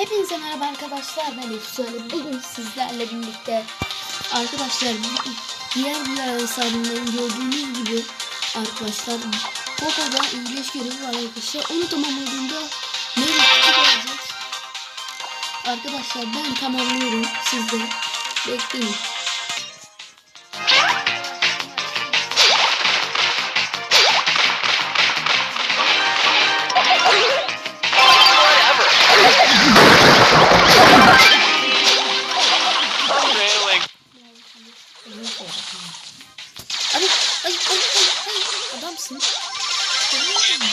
Hepinize merhaba arkadaşlar ben Efsane. Bugün sizlerle birlikte arkadaşlar diğer bir hesabından gördüğünüz gibi arkadaşlar Poco'da İngiliz görevi var arkadaşlar. Onu tamamladığında Mary kutu gelecek. Arkadaşlar ben tamamlıyorum siz de bekleyin. Abi ay ay ay ay adamsın.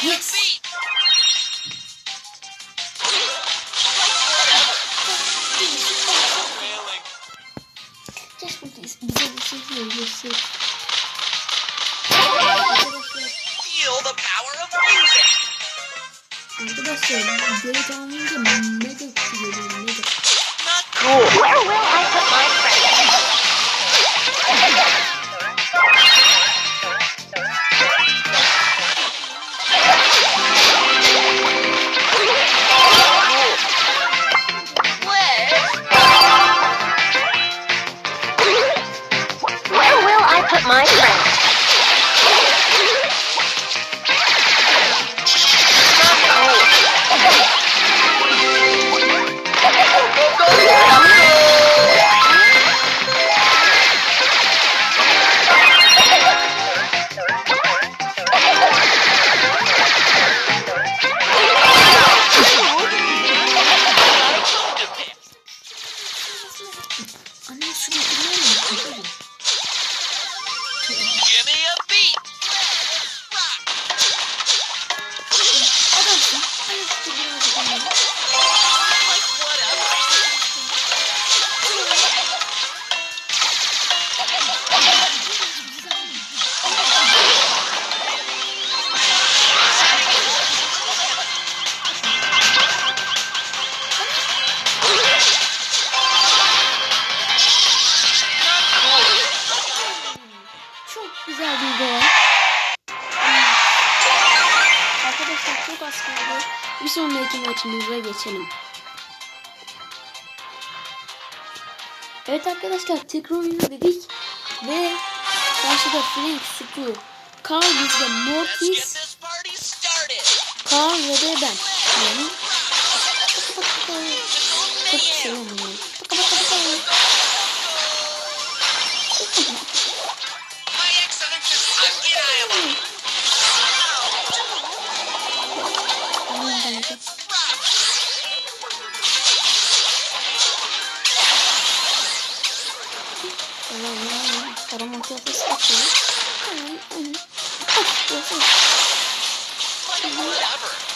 Yes. Just bize bir şey söyleyeceksin. Arkadaşlar, Feel the power of music. arkadaşlar videoyu tamamlayınca mega kutu geliyor mega. Not cool. Where will I put my Bir sonraki maçımıza geçelim. Evet arkadaşlar tekrar oyunu dedik. Ve karşıda Frank, Stu, Carl bizde Mortis. Carl ve de ben. Yani. Karaman kıyafeti satıyor. Tamam. Hadi olsun. Like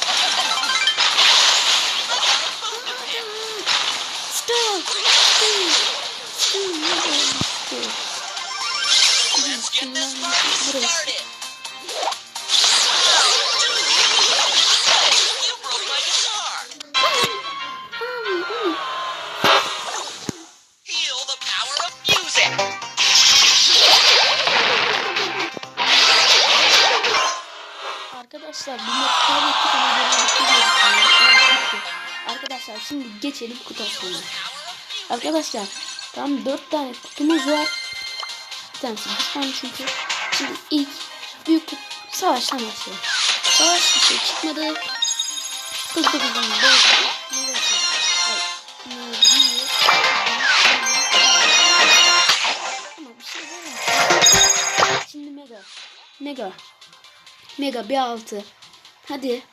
Arkadaşlar şimdi geçelim kutu açmaya. Arkadaşlar tam 4 tane kutumuz var. Bir tanesi bir tane çünkü. Şimdi ilk büyük kutu savaştan başlayalım. Savaş bir şey çıkmadı. Bir şey değil Şimdi mega. Mega. Mega bir altı. Hadi.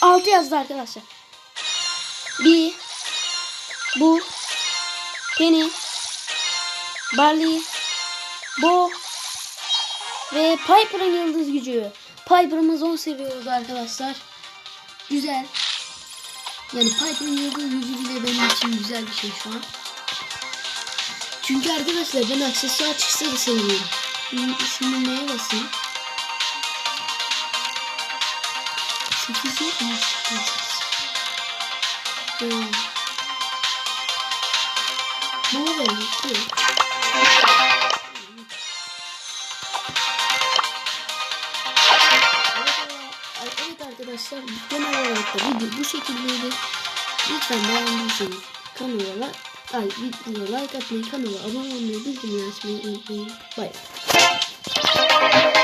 Altı yazdı arkadaşlar. Bir. Bu. Penny. Barley. Bo. Ve Piper'ın yıldız gücü. Piper'ımız 10 seviye arkadaşlar. Güzel. Yani Piper'ın yıldız gücü bile benim için güzel bir şey şu an. Çünkü arkadaşlar ben aksesuar çıksa da seviyorum. Şimdi neye basayım? 8 yok mu? 8. Hmm. Evet arkadaşlar genel olarak da video bu şekildeydi. Lütfen beğendiyseniz kanala ay videoya like atmayı, kanala abone olmayı, bildirimleri açmayı unutmayın. Bay.